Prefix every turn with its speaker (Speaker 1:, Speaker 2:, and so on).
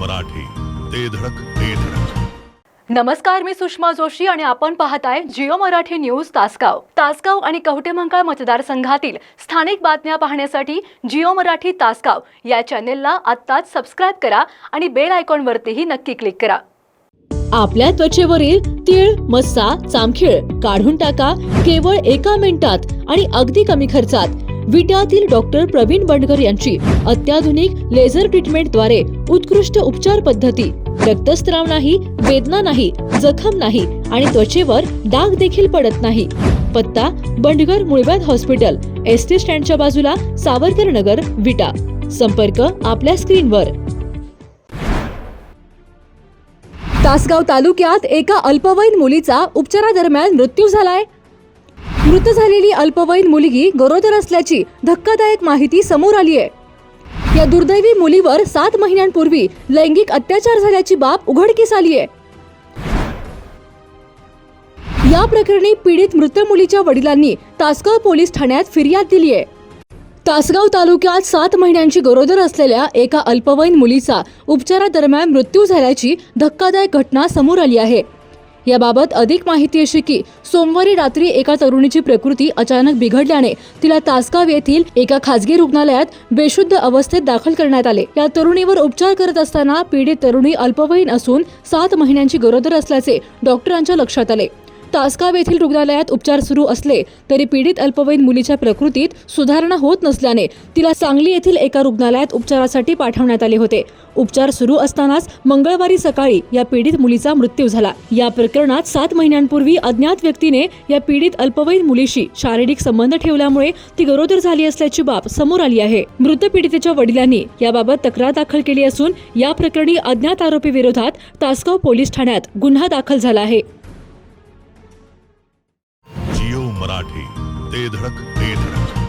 Speaker 1: मराठी. ते धडक ते धडक.
Speaker 2: नमस्कार मी सुषमा जोशी आणि आपण पाहताय जिओ मराठी न्यूज तासगाव. तासगाव आणि कवटेमंकाळ मतदारसंघातील स्थानिक बातम्या पाहण्यासाठी जिओ मराठी तासगाव या चॅनेलला आत्ताच सबस्क्राईब करा आणि बेल आयकॉनवरतीही नक्की क्लिक करा. आपल्या त्वचेवरील तीळ मस्सा चामखीळ काढून टाका केवळ एका मिनिटात आणि अगदी कमी खर्चात. विट्यातील डॉक्टर प्रवीण बंडकर यांची अत्याधुनिक लेझर ट्रीटमेंटद्वारे उत्कृष्ट उपचार पद्धती. रक्तस्त्राव नाही वेदना नाही जखम नाही आणि त्वचेवर डाग देखील पडत नाही. पत्ता बंडगर मुळव्याध हॉस्पिटल एस टी स्टँडच्या बाजूला सावरकर नगर विटा. संपर्क आपल्या स्क्रीनवर. तासगाव तालुक्यात एका अल्पवयीन मुलीचा उपचारादरम्यान मृत्यू झालाय. मृत झालेली अल्पवयीन मुलगी गरोदर असल्याची धक्कादायक माहिती समोर आली आहे. या दुर्दैवी मुलीवर सात महिन्यांपूर्वी लैंगिक अत्याचार झाल्याची बाब उघडकीस आली आहे. या प्रकरणी पीडित मृत मुलीच्या वडिलांनी तासगाव पोलीस ठाण्यात फिर्याद दिली आहे. तासगाव तालुक्यात सात महिन्यांची गरोदर असलेल्या एका अल्पवयीन मुलीचा उपचारादरम्यान मृत्यू झाल्याची धक्कादायक घटना समोर आली आहे. याबाबत अधिक माहिती अशी की सोमवारी रात्री एका तरुणीची प्रकृती अचानक बिघडल्याने तिला तासगाव येथील एका खासगी रुग्णालयात बेशुद्ध अवस्थेत दाखल करण्यात आले. या तरुणीवर उपचार करत असताना पीडित तरुणी अल्पवयीन असून सात महिन्यांची गरोदर असल्याचे डॉक्टरांच्या लक्षात आले. तासगाव येथील रुग्णालयात उपचार सुरू असले तरी पीडित अल्पवयीन मुलीच्या प्रकृतीत सुधारणा होत नसल्याने तिला सांगली येथील एका रुग्णालयात उपचारासाठी पाठवण्यात आले होते. उपचार सुरू असतानाच मंगळवारी सकाळी या पीडित मुलीचा मृत्यू झाला. या प्रकरणात सात महिन्यांपूर्वी अज्ञात व्यक्तीने या पीडित अल्पवयीन मुलीशी शारीरिक संबंध ठेवल्यामुळे ती गरोदर झाली असल्याची बाब समोर आली आहे. मृत पीडितेच्या वडिलांनी याबाबत तक्रार दाखल केली असून या प्रकरणी अज्ञात आरोपी विरोधात तासगाव पोलीस ठाण्यात गुन्हा दाखल झाला आहे.
Speaker 1: मराठी. ते धडक ते धडक.